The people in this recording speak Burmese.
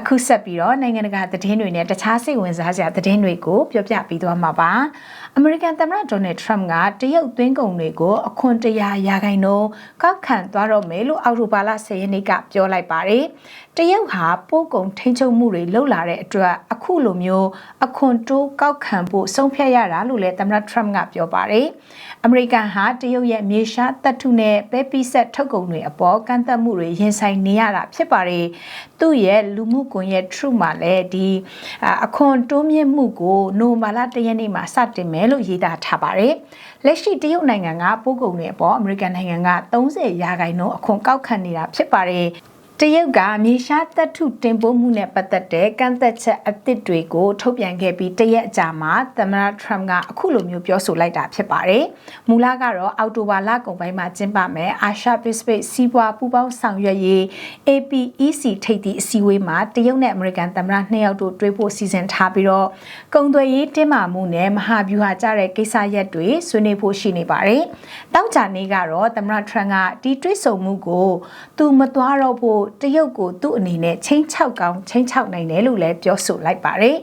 အခုဆက်ပြီးတော့နိုင်ငံတကာသတင်းတွေနဲ့တခြားစိတ်ဝင်စားစရာသတင်းတွေကိုပြောပြပေးသွားမှာပါအမေရိကန်သမ္မတဒေါ်နယ်ထရမ့်ကတရုတ်သွင်းကုန်တွေကိုအခွန်တရာရာခိုင်နှုန်းကောက်ခံသွားတော့မယ်လို့အောက်တိုဘာလ10ရက်နေ့ကပြောလိုက်ပါတယ်တရုတ်ဟာပို့ကုန်ထိန်းချုပ်မှုတွေလှုပ်လာတဲ့အတွက်အခုလိုမျိုးအခွန်တိုးကောက်ခံဖို့ဆုံးဖြတ်ရတာလို့လည်းသမ္မတထရမ့်ကပြောပါတယ်အမေရိကန်ဟာတရုတ်ရဲ့မြေရှားတပ်ထုနဲ့ပဲပီဆက်ထုတ်ကုန်တွေအပေါ်ကန့်သက်မှုတွေရင်ဆိုင်နေရတာဖြစ်ပါတယ်သူ့ရဲ့လူမှုကွန်ရက် True မှာလည်းဒီအာအခွန်တိုးမြင့်မှုကိုနိုမာလာတရက်နေ့မှာစတင်မယ်လို့ရေးသားထားပါတယ်လက်ရှိတရုတ်နိုင်ငံကပို့ကုန်တွေအပေါ်အမေရိကန်နိုင်ငံက30ရာခိုင်နှုန်းအခွန်ကောက်ခံနေတာဖြစ်ပါတယ် တရုတ်ကမြေရှားတပ်ထုတင်ပို့မှုနဲ့ပတ်သက်တဲ့ကန့်သက်ချက်အသစ်တွေကိုထုတ်ပြန်ခဲ့ပြီးတရက်အကြာမှာသမ္မတထရမ့်ကအခုလိုမျိုးပြောဆိုလိုက်တာဖြစ်ပါတယ်။မူလကတော့အောက်တိုဘာလကုန်ပိုင်းမှာကျင်းပမယ်အာရှပစိဖိတ်စီးပွားပူးပေါင်းဆောင်ရွက်ရေး APEC ထိပ်သီးအစည်းအဝေးမှာတရုတ်နဲ့အမေရိကန်သမ္မတနှစ်ယောက်တို့တွေ့ဖို့စီစဉ်ထားပြီးတော့ကုန်သွယ်ရေးတင်းမာမှုနဲ့မဟာဗျူဟာကျတဲ့ကိစ္စရပ်တွေဆွေးနွေးဖို့ရှိနေပါတယ်။တောက်ကြနေ့ကတော့သမ္မတထရမ့်ကဒီတွေ့ဆုံမှုကိုသူမသွားတော့ဖို့တရုတ်ကိုသူ့အနေနဲ့ချင်းချောက်ကောင်းချင်းချောက်နိုင်တယ်လို့လည်းပြောဆိုလိုက်ပါတယ်။